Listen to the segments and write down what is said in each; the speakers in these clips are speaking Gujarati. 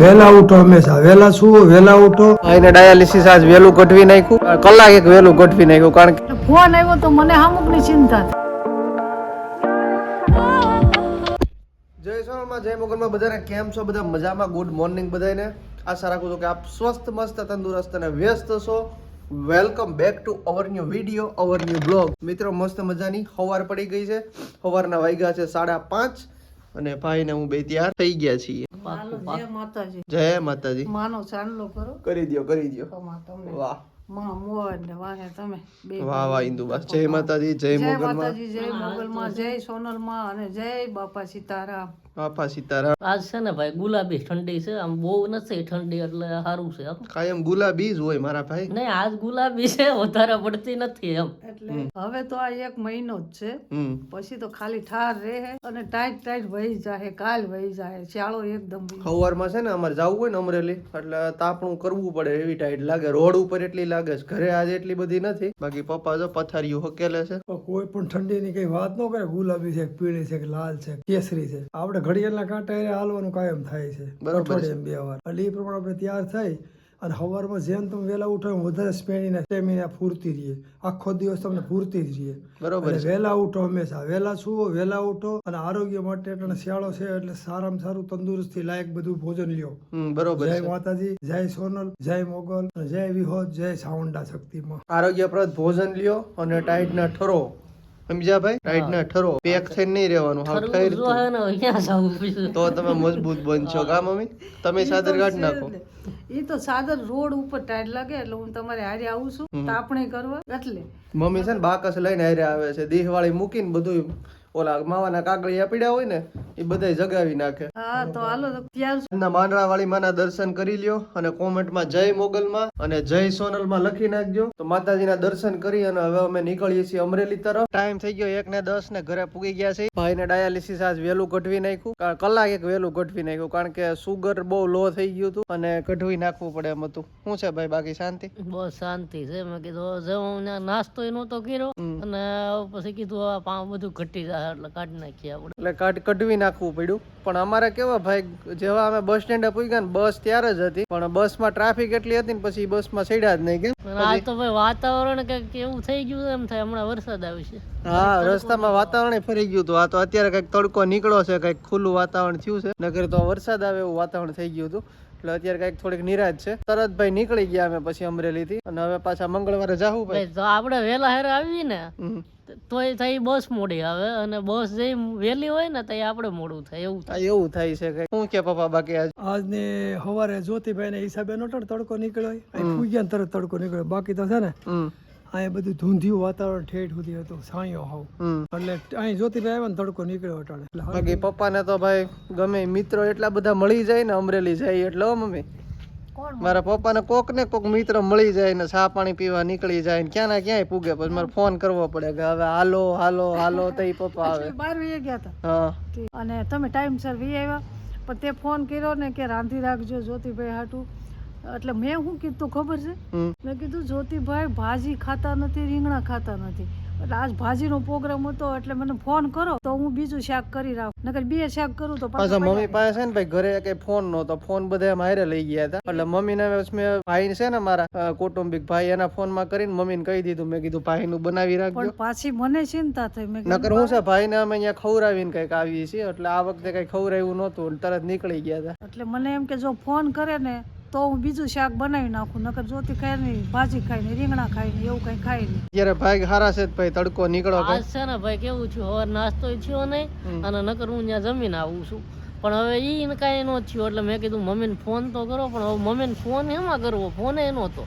વહેલા ઉઠો હંમેશા. વહેલા સુવો વહેલા ઉઠો. એને ડાયાલિસિસ આજ વહેલું ગોઠવી નાખ્યું. કલાક એક વહેલું ગોઠવી નાખ્યું કારણ કે ફોન આવ્યો તો મને અમુકની ચિંતા જય સોનલમાં જય મોગલમાં. બધાને કેમ છો? બધા મજામાં? ગુડ મોર્નિંગ બધાને આશા રાખું છું કે આપ સ્વસ્થ મસ્ત તંદુરસ્ત અને વ્યસ્ત છો. Welcome back to our new video our new blog મિત્રો મસ્ત મજાની સવાર પડી ગઈ છે. સવારના વાગ્યા છે સાડા પાંચ. અને ભાઈ ને હું બે તૈયાર થઈ ગયા છીએ. જય માતાજી. જય માતાજી. માનો ચાંદલો કરો. કરી દ્યો કરી દો તમને વાહ. વાહે વાહ વાહ ઇન્દુબા જય માતાજી જય જય માતાજી જય મોગલમાં જય સોનલમાં અને જય બાપા સીતારામ. બાપા સીતારામ. આજ છે ને ભાઈ ગુલાબી ઠંડી છે. આમ બહુ નથી ઠંડી એટલે સારું છે એમ. કાયમ ગુલાબી જ હોય મારા ભાઈ. નહીં આજ ગુલાબી છે વધારે પડતી નથી એમ. એટલે હવે તો આ એક મહિનો જ છે. પછી તો ખાલી ઠાર રહે અને ટાઈટ ટાઈટ વહી જાય કાલ વહી જાય ચાળો એકદમ સવારમાં છે ને અમારે જવું હોય ને અમરેલી એટલે તાપણું કરવું પડે એવી ટાઈટ લાગે. રોડ ઉપર એટલી લાગે છે. ઘરે આજે એટલી બધી નથી. બાકી પપ્પા જો પથારીયું હકેલે છે. કોઈ પણ ઠંડીની કઈ વાત ન કરે. ગુલાબી છે પીળી છે કે લાલ છે કેસરી છે. આપણે ઘડિયાળના કાંટા હારે હાલવાનું કાયમ થાય છે. બરોબર એમ બે વાર. એટલે એ પ્રમાણે આપણે તૈયાર થઈ અને સવારમાં જેમ તમે વહેલા ઉઠો એમ વધારે સ્પેમિના સ્ટેમિના પૂરતી રહીએ. આખો દિવસ તમને પૂરતી જ રહીએ. બરોબર વહેલા ઉઠો હંમેશા. વહેલા સુવો વહેલા ઉઠો અને આરોગ્ય માટે એટલે શિયાળો છે એટલે સારામાં સારું તંદુરસ્તી લાયક બધું ભોજન લ્યો. બરોબર જય માતાજી જય સોનલ જય મોગલ જય વિહોદ જય સાવંડા શક્તિમાં. આરોગ્યપ્રદ ભોજન લ્યો અને ટાઈટ ના ઠરો. સમજ્યા ભાઈ? ના ઠરો. પેક થઈને નહીં રહેવાનું. હાવ ઠરી તો તમે મજબૂત બનશો કા મમ્મી? તમે સાદર કાઢ નાખો. એ તો સાદર રોડ ઉપર ટાયર લાગે એટલે હું તમારે હારે આવું છું. આપણે કરવા. એટલે. મમ્મી છે ને બાકસ લઈને હારે આવે છે. દેહવાળી મૂકીને બધું ઓલા માવાના કાગળિયા પીડ્યા હોય ને એ બધા જગાવી નાખે. હા તો હાલો તો ત્યાર ના માંડરાવાળી માના દર્શન કરી લ્યો અને કોમેન્ટમાં જય મોગલમાં અને જય સોનલમાં લખી નાખજો. તો માતાજીના દર્શન કરી અને હવે અમે નીકળીએ છીએ અમરેલી તરફ. ટાઈમ થઈ ગયો એક ને દસ ને ઘરે પૂગી ગયા છે. ભાઈને ડાયાલિસિસ આજ વહેલું કઢવી નાખ્યું. કલાક એક વહેલું ઘટવી નાખ્યું કારણ કે સુગર બહુ લો થઈ ગયું હતું અને કઢવી નાખવું પડે એમ હતું. શું છે ભાઈ બાકી શાંતિ? બહુ શાંતિ છે. મેં કીધું નાસ્તો નતો કર્યો. અને પછી કીધું આ પાઉં બધું ઘટી જાય એટલે કાઢી નાખીએ આપણે. એટલે કાઢ કઢવી નાખવું પડ્યું. પણ અમારે કેવા ભાઈ જેવા અમે બસ સ્ટેન્ડ પૂગ્યા ને બસ ત્યારે જ હતી. પણ બસમાં ટ્રાફિક એટલી હતી ને પછી બસમાં ચડ્યા જ નહીં કે આ તો ભાઈ વાતાવરણ કંઈક એવું થઈ ગયું એમ થાય હમણાં વરસાદ આવશે હા રસ્તામાં વાતાવરણ ફરી ગયું હતું. આ તો અત્યારે કંઈક તડકો નીકળો છે કંઈક ખુલ્લું વાતાવરણ થયું છે. નગર તો વરસાદ આવે એવું વાતાવરણ થઈ ગયું હતું. એટલે અત્યારે કંઈક થોડીક નિરાશ છે. તરત ભાઈ નીકળી ગયા અમે પછી અમરેલી થી અને હવે પાછા મંગળવારે જાવું ભાઈ. તો આપણે વેલા હેર આવી ને તો તોય થઈ બસ મોડી આવે અને બસ જે વેલી હોય ને તો આપણે મોડું થાય. એવું થાય. એવું થાય છે કઈ. શું કે પપ્પા બાકી આજ? આજને સવારે જ્યોતિભાઈ ને હિસાબે નતો તડકો નીકળ્યો ફૂગ્યા ને તરત તડકો નીકળ્યો. બાકી તો છે ને હમ. અહીંયા બધું ધૂંધિયું વાતાવરણ ઠેઠ સુધી હતું છાંયો હાવ. એટલે અહીં જ્યોતિભાઈ આવ્યા ને તડકો નીકળ્યો અટાડે બાકી પપ્પાને તો ભાઈ ગમે મિત્રો એટલા બધા મળી જાય ને અમરેલી જાય એટલે મમ્મી. મારા પપ્પાને કોક ને કોક મિત્ર મળી જાય ને ચા પાણી પીવા નીકળી જાય ને ક્યાં ના ક્યાંય પૂગે પછી મારે ફોન કરવો પડે કે હવે હાલો હાલો હાલો તો પપ્પા આવે. બાર વીએ ગયા હતા અને તમે ટાઈમસર વી આવ્યા પણ તે ફોન કર્યો ને કે રાંધી રાખજો જ્યોતિભાઈ હાટું. એટલે મેં શું કીધું ખબર છે? મેં કીધું જ્યોતિભાઈ ભાજી ખાતા નથી રીંગણા ખાતા નથી. એટલે આજ ભાજીનો પ્રોગ્રામ હતો એટલે મને ફોન કરો તો હું બીજું શાક કરી રાખું. નકર બે શાક કરું તો પાછા મમ્મી પાસે છે ને ભાઈ ઘરે કઈ ફોન નહોતો. ફોન બધા મારે લઈ ગયા હતા. એટલે મમ્મી ને મેં ભાઈ છે ને મારા કુટુંબિક ભાઈ એના ફોનમાં કરીને મમ્મીને કહી દીધું. મેં કીધું ભાઈ નું બનાવી રાખજો. પણ પાછી મને ચિંતા થઈ. મેં નકર હું છે ભાઈ. ને અમે અહીંયા ખવડાવીને કંઈક આવીએ છીએ. એટલે આ વખતે કઈ ખવડાવ્યું નહોતું. તરત નીકળી ગયા હતા. એટલે મને એમ કે જો ફોન કરે ને તો હું બીજું શાક બનાવી નાખું નકર જ્યોતિ ખાય નહીં ભાજી ખાય નહીં રીંગણા ખાય નહીં એવું કઈ ખાય નહીં. અત્યારે ભાઈ હારા છે ભાઈ તડકો નીકળો આજ છે ને ભાઈ કેવું થયું હવે નાસ્તો થયો નહીં અને નકર હું ત્યાં જમીન આવું છું. પણ હવે ઈ કાંઈ નો થયું એટલે મેં કીધું મમ્મીને ફોન તો કરો પણ હવે મમ્મીને ફોન એમાં કરવો ફોન એ નહોતો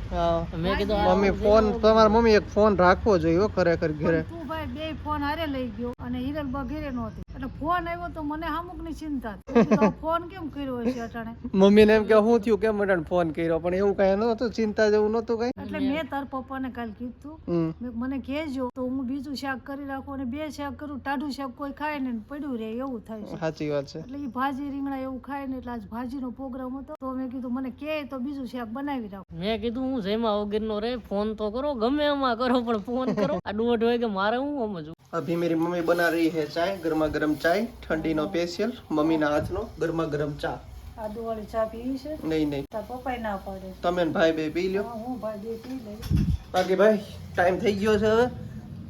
મેં કીધું મમ્મી ફોન તમારા મમ્મી એક ફોન રાખવો જોઈએ ખરેખર ઘરે. તું ભાઈ બે ફોન હારે લઈ ગયો અને હિરલબા ઘેરે નહોતી. એટલે ફોન આવ્યો તો મને અમુકની ચિંતા કીધું, ફોન કેમ કર્યો હશે અટાણે? મમ્મીને એમ કે હું થયું કેમ અટાણે ફોન કર્યો? પણ એવું કઈ નહોતું ચિંતા જેવું નહોતું કઈ. એટલે મેં તાર પપ્પાને કાલ કીધું હમ. મેં કીધું, મને કહેજો તો હું બીજું શાક કરી રાખું અને બે શાક કરું ટાઢું શાક કોઈ ખાય ને પડ્યું રે એવું થાય છે. સાચી વાત છે. એટલે એ ભાજી રીંગણા એવું ખાય ને એટલે આજ ભાજીનો પ્રોગ્રામ હતો. તો મેં કીધું મને કે તો બીજું શાક બનાવી રાખું. મેં કીધું હું જેમાં વગરનો રે ફોન તો કરો ગમે એમાં કરો પણ ફોન કરો. આ દોઢ વાગે મારે હું સમજવું? अभी मेरी मम्मी बना रही है चाय गर्मा गर्म चाय ठंडी नो स्पेशल मम्मी ना हाथ नो गर्मा गर्म ચા આદુવાળી ચા પીવી છે નહીં નહીં તાર પપ્પાએ ના પાડે તમે ને ભાઈ બે પી લ્યો હા, હું ભાઈ બે પી લઈ બાકી ભાઈ ટાઈમ થઈ ગયો છે હવે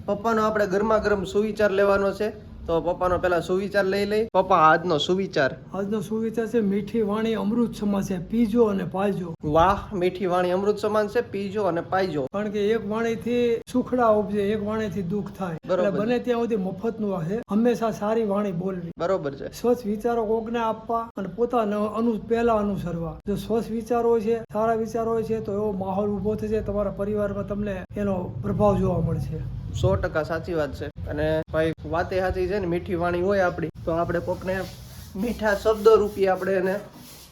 પપ્પાનો આપણે ગરમા ગરમ સુવિચાર લેવાનો છે તો પપ્પાનો પેલા સુવિચાર લઈ લઈ. પપ્પા આજનો સુવિચાર. આજનો સુવિચાર છે મીઠી વાણી અમૃત સમાન છે પીજો અને પાજો. વાહ મીઠી વાણી અમૃત સમાન છે પીજો અને પાજો. કારણ કે એક વાણીથી સુખડા ઉપજે એક વાણીથી દુઃખ થાય. બરોબર. બને ત્યાં સુધી મફતનું છે. હંમેશા સારી વાણી બોલવી. બરોબર છે. સ્વચ્છ વિચારો કોકને આપવા અને પોતાના અનુ પહેલા અનુસરવા. જો સ્વચ્છ વિચારો છે સારા વિચારો છે તો એવો માહોલ ઊભો થશે તમારા પરિવારમાં તમને એનો પ્રભાવ જોવા મળશે. સો ટકા સાચી વાત છે. અને ભાઈ વાતે સાચી છે ને મીઠી વાણી હોય આપણી તો આપણે કોકને મીઠા શબ્દો રૂપી આપણે એને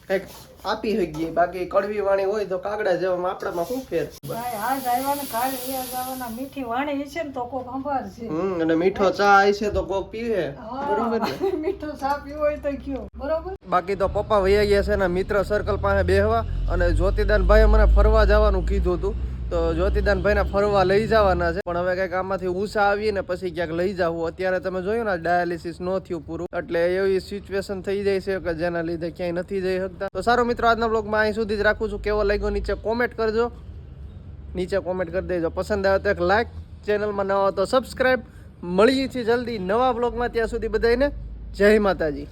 કંઈક આપી શકીએ. બાકી કડવી વાણી હોય તો કાગડા જેવામાં આપણામાં શું ફેર? ભાઈ મીઠી વાણી છે ને તો કોક સંભાળ છે. હમ અને મીઠો ચા આવી છે તો કોક પીવે. બરોબર ને? મીઠો ચા પીવો હોય તો કયો. બરોબર? બાકી તો પપ્પા વૈયા ગયા છે ને મિત્ર સર્કલ પાસે બેહવા. અને જ્યોતિદાન ભાઈએ મને ફરવા જવાનું કીધું હતું. તો જ્યોતિદાન ભાઈને ફરવા લઈ જવાના છે. પણ હવે કંઈક આમાંથી ઉષા આવી ને પછી ક્યાંક લઈ જવું. અત્યારે તમે જોયું ને ડાયાલિસિસ ન થયું પૂરું. એટલે એવી સિચ્યુએશન થઈ જાય છે કે જેના લીધે ક્યાંય નથી જઈ શકતા. તો સારો મિત્રો, આજના બ્લોગમાં અહીં સુધી જ રાખું છું. કેવો લાગ્યો નીચે કોમેન્ટ કરજો. નીચે કોમેન્ટ કરી દેજો. પસંદ આવે તો એક લાઈક ચેનલમાં નવા તો સબસ્ક્રાઈબ મળીએ છીએ જલ્દી નવા બ્લોગમાં ત્યાં સુધી બધાને જય માતાજી.